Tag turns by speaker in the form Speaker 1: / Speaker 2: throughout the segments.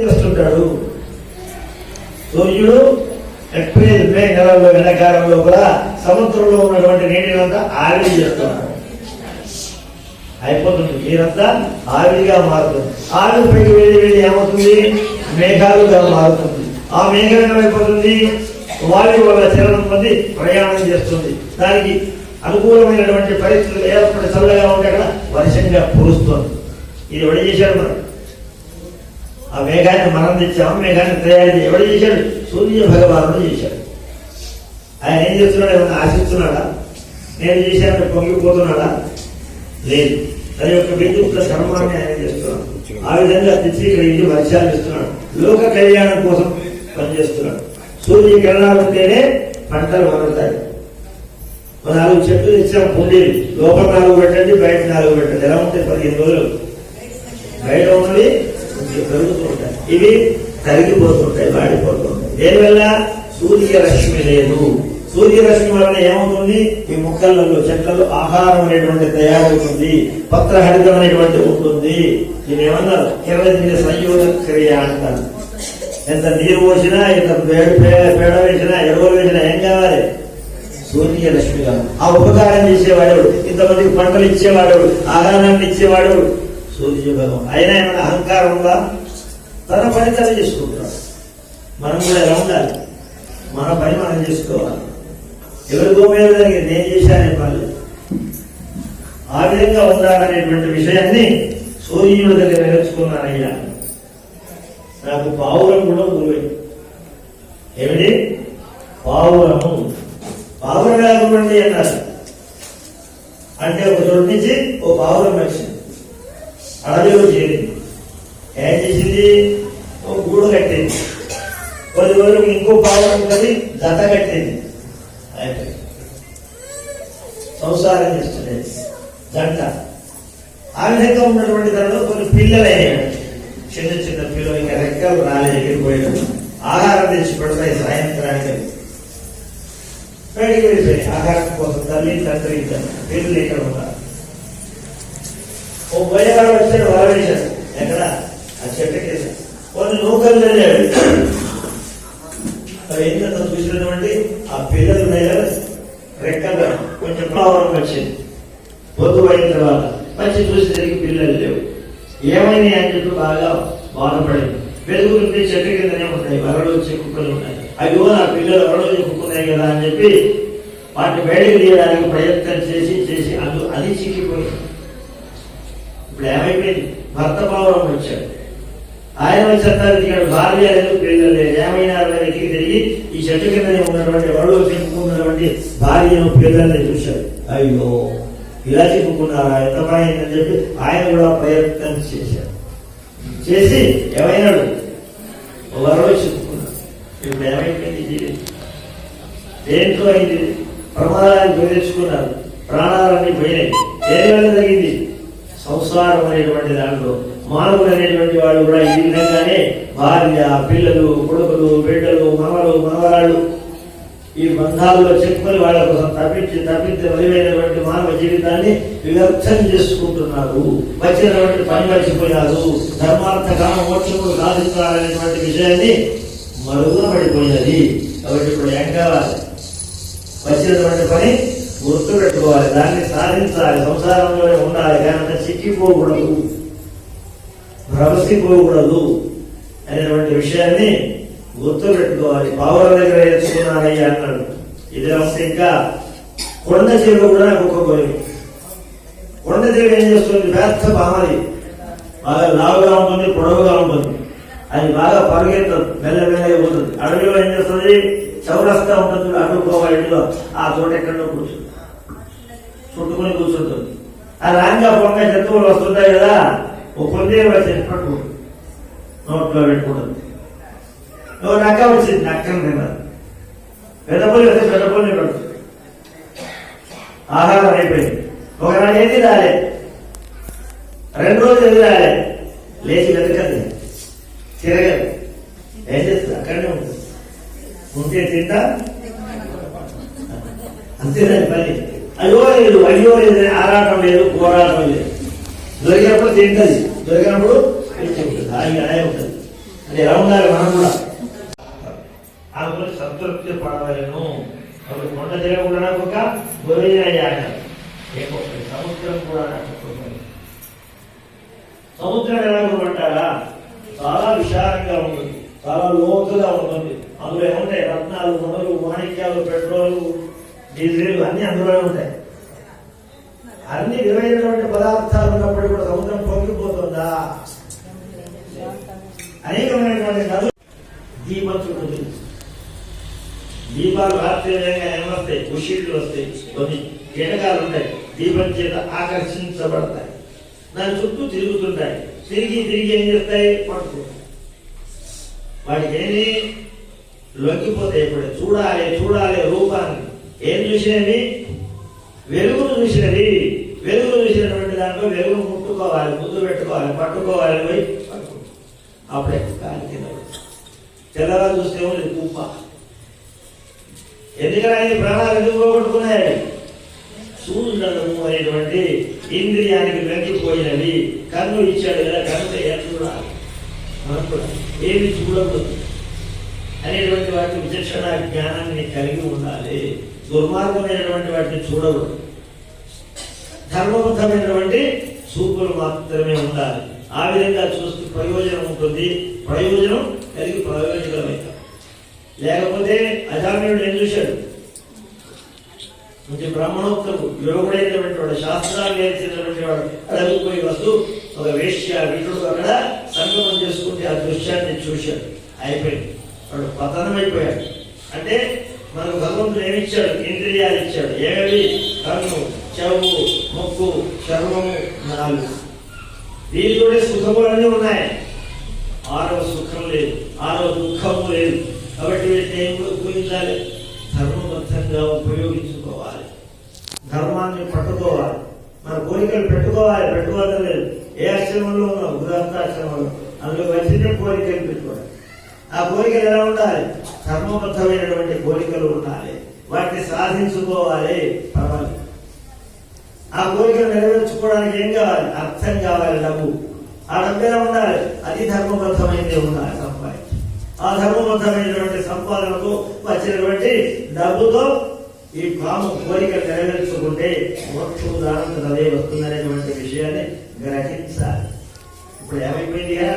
Speaker 1: చేస్తుంటాడు. సూర్యుడు April May నెలలో ఎండాకాలంలో కూడా సముద్రంలో ఉన్నటువంటి నీటినంతా ఆవిరి చేస్తున్నాడు అయిపోతుంది. నీరంతా ఆవిరిగా మారుతుంది. ఆవిరి పైకి వెళ్ళి వెళ్ళి ఏమవుతుంది? మేఘాలుగా మారుతుంది. ఆ మేఘం ఏమైపోతుంది? వాయు వల్ల చలనం పొంది ప్రయాణం చేస్తుంది. దానికి అనుకూలమైనటువంటి పరిస్థితులు ఏర్పడి చల్లగా ఉంటే అక్కడ వర్షంగా కురుస్తుంది. ఇది ఎవడు చేశారు మనం ఆ మేఘాన్ని మనం తెచ్చాము మేఘాన్ని తయారు చేసి ఎవడు చేశాడు? సూర్య భగవానుడు చేశాడు. ఆయన ఏం చేస్తున్నాడు? ఏమన్నా ఆశిస్తున్నాడా? నేను చేశాను పొంగిపోతున్నాడా? లేదు. అది యొక్క విద్యుత్ కర్మాన్ని ఆయన చేస్తున్నాడు. ఆ విధంగా తెచ్చి ఇక్కడ ఇది వర్షాలు ఇస్తున్నాడు. లోక కళ్యాణం కోసం పనిచేస్తున్నాడు. సూర్య కిరణాలు ఉంటేనే పంటలు మొదలుతాయి మన నాలుగు చెట్లు తెచ్చాం పుండీలు లోపల నాలుగు పెట్టండి బయట నాలుగు పెట్టండి. ఎలా ఉంటాయి పదిహేను రోజులు? బయట ఉన్నది పెరుగుతుంటాయి ఇవి తరిగిపోతుంటాయి వాడిపోతుంటాయి. దేనివల్ల? సూర్యరశ్మి లేదు. సూర్యరశ్మి వలన ఏమవుతుంది? ఈ మొక్కలలో చెట్లలో ఆహారం అనేటువంటి తయారవుతుంది. పత్రహరితం అనేటువంటి ఉంటుంది. దీని ఏమన్నారు కిరణజీవి సంయోగ క్రియ అంటారు. ఎంత నీరు పోసినా ఎంత పేడ పేడ వేసినా ఎరువులు వేసినా ఏం కావాలి? సూర్యరశ్మి కాదు ఆ ఉపకారం చేసేవాడు ఇంతమందికి పంటలు ఇచ్చేవాడు ఆహారాన్ని ఇచ్చేవాడు సూర్య ఆయన అయినా ఏమైనా అహంకారం ఉందా? తన పని తను చేసుకుంటాడు. మనం కూడా ఎలా ఉండాలి? మన పని మనం చేసుకోవాలి. ఎవరి గోమేద జరిగింది నేను చేశానే పనులు ఆ విధంగా ఉండాలనేటువంటి విషయాన్ని సూర్యుడి దగ్గర నేర్చుకున్నానయ్యా నాకు పావురం కూడా గురువే ఏమిటి? పావురము. పావురం లేకుండా అన్నారు అంటే ఒక చోటు నుంచి ఓ పావురం వచ్చింది. అడవిలో చేరింది ఏం చేసింది? ఓ గూడు కట్టింది. కొద్ది రోజులకు ఇంకో పావురం ఉన్నది జత కట్టింది. అయిపోయింది. సంసారం చేస్తుండేది జంట. ఆ విధంగా ఉన్నటువంటి దానిలో కొన్ని పిల్లలు అయ్యాడు చిన్న చిన్న పిల్లలు ఇంకా రెక్కలు రాలేదు ఎగిరిపోయాడు ఆహారం తెచ్చి పెడతాయి సాయంత్రానికి. బయటికి వెళ్ళిపోయి ఆహారం కోసం తల్లి తండ్రి ఇద్దరు. పిల్లలు ఇక్కడ ఉన్నారు. ఓ బయటవాడు వచ్చాడు వరవేశాడు ఎక్కడ? ఆ చెట్టుకి కొన్ని నూకలు వెళ్ళాడు అవి ఏంటంటే చూసినటువంటి ఆ పిల్లలు ఉన్నాయి కదా కొంచెం ప్రాబ్లం వచ్చింది. పొద్దు అయిన తర్వాత మంచి చూసి పిల్లలు లేవు. ఏమైంది అని చెప్పి బాగా బాధపడింది వెలుగుతుంటే చెట్టు కిందనే ఉన్నాయి వరలు వచ్చే కుక్కలు ఉన్నాయి. అయ్యో నా పిల్లలు వరలు వచ్చి కుక్కున్నాయి కదా అని చెప్పి వాటిని బయటకు తీయడానికి ప్రయత్నం చేసి చేసి అందు అది చిక్కిపోయింది. ఇప్పుడు ఏమైపోయింది? భర్త పావురం వచ్చాడు. ఆయన వచ్చేస్తారు దిగాడు భార్య లేదు పిల్లలు లేదు. ఏమైనా వెతికి తిరిగి ఈ చెట్టు కిందనే ఉన్నటువంటి వాళ్ళు చెప్పుకున్నటువంటి భార్యను పిల్లల్ని చూశాడు. అయ్యో ఇలా చెప్పుకున్నారా? ఎంత పని చెప్పి ఆయన కూడా ప్రయత్నం చేశాడు. చేసి ఏమైనాడు? వరలో చిక్కుకున్నాడు ఇప్పుడు ఏమైపోయింది జీవితం దేంట్లో అయింది? ప్రమాదాన్ని గురించుకున్నారు ప్రాణాలన్నీ పోయినాయి. దేని వల్ల జరిగింది? సంసారం అనేటువంటి దాంట్లో మానవులు అనేటువంటి వాళ్ళు కూడా ఈ విధంగానే భార్య పిల్లలు కొడుకులు బిడ్డలు మనవలు మనవరాళ్ళు ఈ బంధాల్లో చెప్పుకొని వాళ్ళ కోసం తప్పించి తప్పించి వదిలేనటువంటి మానవ జీవితాన్ని వివక్షం చేసుకుంటున్నారు. వచ్చినటువంటి పని మర్చిపోయారు. ధర్మార్థ కామ మోక్షములు సాధించాలనేటువంటి విషయాన్ని మరుగున పడిపోయినది కాబట్టి ఇప్పుడు ఏం కావాలి? వచ్చినటువంటి పని గుర్తుపెట్టుకోవాలి దాన్ని సాధించాలి. సంసారంలోనే ఉండాలి. కానీ చిక్కిపోకూడదు. భ్రమసిపోకూడదు అనేటువంటి విషయాన్ని గుర్తుపెట్టుకోవాలి పావుల దగ్గర నేర్చుకున్నానయ్యా అన్నాడు. ఇది వస్తే ఇంకా కొండ చెరువు కూడా నాకు ఒక కొండ చెరువు ఏం చేస్తుంది? వ్యర్థ బామది బాగా లావుగా ఉంటుంది పొడవుగా ఉంటుంది. అది బాగా పరుగెత్తదు. మెల్లమెల్లగా పోతుంది. అడవిలో ఏం చేస్తుంది? చౌరస్తా ఉంటుంది. అడుగుకోవాలి ఇంట్లో. ఆ చోట ఎక్కడో కూర్చుంది. చుట్టుకుని కూర్చుంటుంది. ఆ రాంగా పొంగ జంతువులు వస్తుంటాయి కదా ఓ పొందే వచ్చి నోట్లో పెట్టుకుంటుంది. ఓ నక్క వచ్చింది నక్కను తిన్నది పెద్దపల్లి వస్తే పెద్దపల్లి పెడుతుంది ఆహారం అయిపోయింది. ఒకనాడు ఏది రాలే? రెండు రోజులు ఏది రాలే? లేచి వెతకదు తిరగదు. ఏం చేస్తుంది అక్కడనే ఉంటుంది. ఉంటే తింటా? అంతేనా పని. అయ్యో లేదు అయ్యో లేదు ఆరాటం లేదు పోరాటం లేదు. దొరికినప్పుడు తింటది. దొరికినప్పుడు తింటుంది హాయిగా ఉంటుంది. అది ఎలా ఉండాలి మనం కూడా. అందులో సంతృప్తి పడవలను. అప్పుడు కొండ జగన్ నాకు ఒక గురైన యాగ సముద్రం కూడా నాకు సముద్రం ఎలా ఉందంటారా చాలా విశాలంగా ఉంటుంది చాలా లోతుగా ఉంటుంది. అందులో ఏముంటాయి? రత్నాలు మొదలు వాణిజ్యాలు పెట్రోల్ డీజిల్ అన్ని అందులోనే ఉంటాయి. అన్ని విలువైనటువంటి పదార్థాలు ఉన్నప్పుడు కూడా సముద్రం పొంగిపోతుందా? అనేకమైనటువంటి నదులు దీపం దీపాలు రాత్రి వేగంగా ఏమొస్తాయి? ఉషిళ్ళు వస్తాయి. కొన్ని కీటకాలు ఉంటాయి. దీపం చేత ఆకర్షించబడతాయి. దాని చుట్టూ తిరుగుతుంటాయి. తిరిగి తిరిగి ఏం చేస్తాయి? పడుకుంటాయి. వాటికి ఏమి లొంగిపోతాయి. ఇప్పుడు చూడాలి చూడాలి రూపాన్ని. ఏం చూసినవి వెలుగును చూసినది. వెలుగు చూసినటువంటి దాంట్లో వెలుగును ముట్టుకోవాలి ముద్దు పెట్టుకోవాలి పట్టుకోవాలి పోయి అప్పుడే కాలి కింద తెల్లగా చూస్తే ఉంది కుప్ప ఎందుకంటే ప్రాణాలు ఎందుకు పోగొట్టుకున్నాయి? చూడడము అనేటువంటి ఇంద్రియానికి లొంగిపోయినవి కన్ను ఇచ్చాడు కదా కన్ను ఎలా చూడాలి? మనం కూడా ఏమి చూడకూడదు. అనేటువంటి వాటి విచక్షణ జ్ఞానాన్ని కలిగి ఉండాలి. దుర్మార్గమైనటువంటి వాటిని చూడవు ధర్మబద్ధమైనటువంటి చూపులు మాత్రమే ఉండాలి. ఆ విధంగా చూస్తే ప్రయోజనం ఉంటుంది. ప్రయోజనం కలిగి ప్రయోజనమైతే. లేకపోతే అజామ్యుడు ఏం చూశాడు? మంచి బ్రాహ్మణోత్తము యోగుడైనటువంటి వాడు శాస్త్రాలు నేర్చినటువంటి వాడు అడగిపోయి వస్తూ ఒక వేశ్య వీరుడు అక్కడ సంగమం చేసుకుంటే ఆ దృశ్యాన్ని చూశాడు. అయిపోయింది. వాడు పతనం అయిపోయాడు అంటే మనకు భగవంతుడు ఏమిచ్చాడు? ఇంద్రియాలు ఇచ్చాడు. ఏవి? కన్ను చెవు ముక్కు చర్మము నాలుగు. వీటితోనే సుఖములన్నీ ఉన్నాయి. ఆరవ సుఖం లేదు. ఆరవ దుఃఖము లేదు. కాబట్టి వీటిని ఏం ఉపయోగించాలి? ధర్మబద్ధంగా ఉపయోగించుకోవాలి. ధర్మాన్ని పట్టుకోవాలి. మన కోరికలు పెట్టుకోవాలి. పెట్టుకోవడం లేదు. ఏ ఆశ్రమంలో ఉన్నాం గృహస్థాశ్రమంలో అందులో వచ్చిన కోరికలు పెట్టుకోవాలి. ఆ కోరికలు ఎలా ఉండాలి? ధర్మబద్ధమైనటువంటి కోరికలు ఉండాలి. వాటిని సాధించుకోవాలి. పర్వాలేదు. ఆ కోరికలు నెరవేర్చుకోవడానికి ఏం కావాలి? అర్థం కావాలి డబ్బు. ఆ డబ్బు ఎలా ఉండాలి? అది ధర్మబద్ధమైనది ఉండాలి సంపాదించి ఆ ధర్మబద్ధమైనటువంటి సంపాదనకు వచ్చినటువంటి డబ్బుతో ఈ పాము కోరిక నెరవేర్చుకుంటే మోక్షము దానంతరం అదే వస్తుందనేటువంటి విషయాన్ని గ్రహించాలి. ఇప్పుడు ఏమైపోయింది కదా?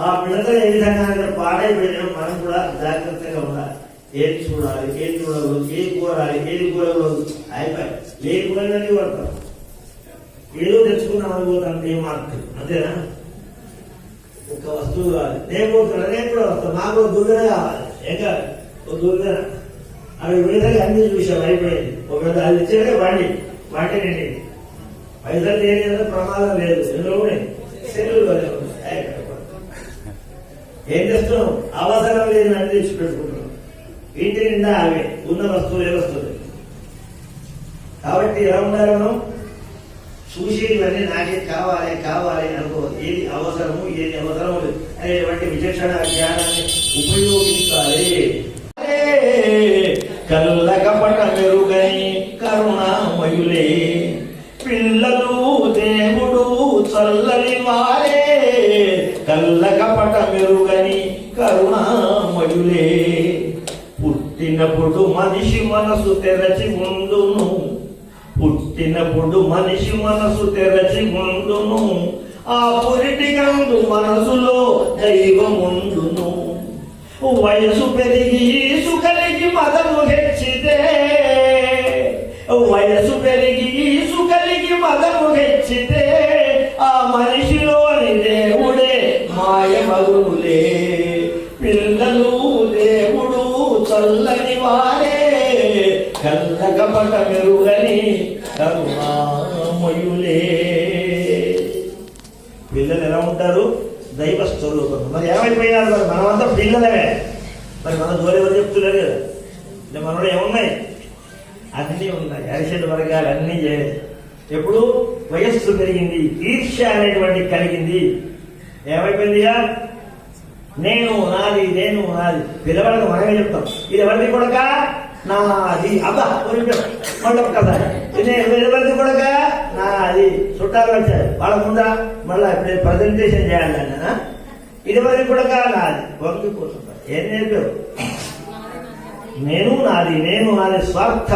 Speaker 1: ఆ పిల్లలు ఏ విధంగా పాడైపోయినా మనం కూడా జాగ్రత్తగా ఉండాలి. ఏం చూడాలి ఏం చూడకూడదు ఏం కోరాలి ఏది కోరకూడదు అయిపోయి లేకపోయినది పడతాం ఏదో తెచ్చుకున్నాం అనుకోతాం ఏ మార్పు అంతేనా? ఒక వస్తువు కావాలి. నేను పోతున్నా నేను కూడా వస్తాను. నాకు ఒక దుర్గన కావాలి. ఏం ఒక దుర్గన అవి విధంగా అన్ని చూసాం అయిపోయింది. ఒకవేళ అది ఇచ్చేదే వాడి వాటి నేను పైసలు లేని ప్రమాదం లేదు. ఎందులో ఉన్నాయి సెల్లు ఏం చేస్తున్నాం అవసరం లేని అన్ని తెచ్చి పెట్టుకుంటున్నాం ఇంటి నిండా అవే ఉన్న వస్తువులే వస్తుంది కాబట్టి ఎలా ఉండాలి మనం? చూసేటివన్నీ నాకే కావాలి కావాలి అనుకో ఏది అవసరము ఏది అవసరము లేదు. అనేటువంటి విచక్షణ జ్ఞానాన్ని ఉపయోగించాలి కళ్ళ కపట మనిషి మనసు తెరచి ఉండును. పుట్టినప్పుడు మనిషి మనసు తెరచి ఉండును. ఆ పురిటి గందు మనసులో దైవముండును వయసు పెరిగి ఈసు కలిగి మదము హెచ్చితే వయసు పెరిగి ఈసు కలిగి మదము హెచ్చితే మెరుగని కరుణామయులే. పిల్లలు ఎలా ఉంటారు? దైవ స్వరూపం. మరి ఏమైపోయినారు మరి? మనమంతా పిల్లలమే. మరి మన జోలి ఎవరు చెప్తున్నారు కదా? అంటే మనలో ఏమున్నాయి? అన్నీ ఉన్నాయి. అరిసెడు వర్గాలు అన్నీ చేయలేదు ఎప్పుడు వయస్సు పెరిగింది ఈర్ష అనేటువంటి కలిగింది. ఏమైపోయిందిగా నేను నాది నేను నాది. పిల్లవాళ్ళకి మనమే చెప్తాం. ఇది ఎవరిది కొడక? నాది. అబ్బా ఊరికే మళ్ళీ కూడా నాది. చుట్టాలు వచ్చారు. వాళ్ళ ముందా మళ్ళీ ఇప్పుడు ప్రజెంటేషన్ చేయాలన్నా ఇదివరకు కూడా నాది. వంగి కూర్చుంటా. ఏం నేర్పావు? నేను నాది. నేను నాది స్వార్థ.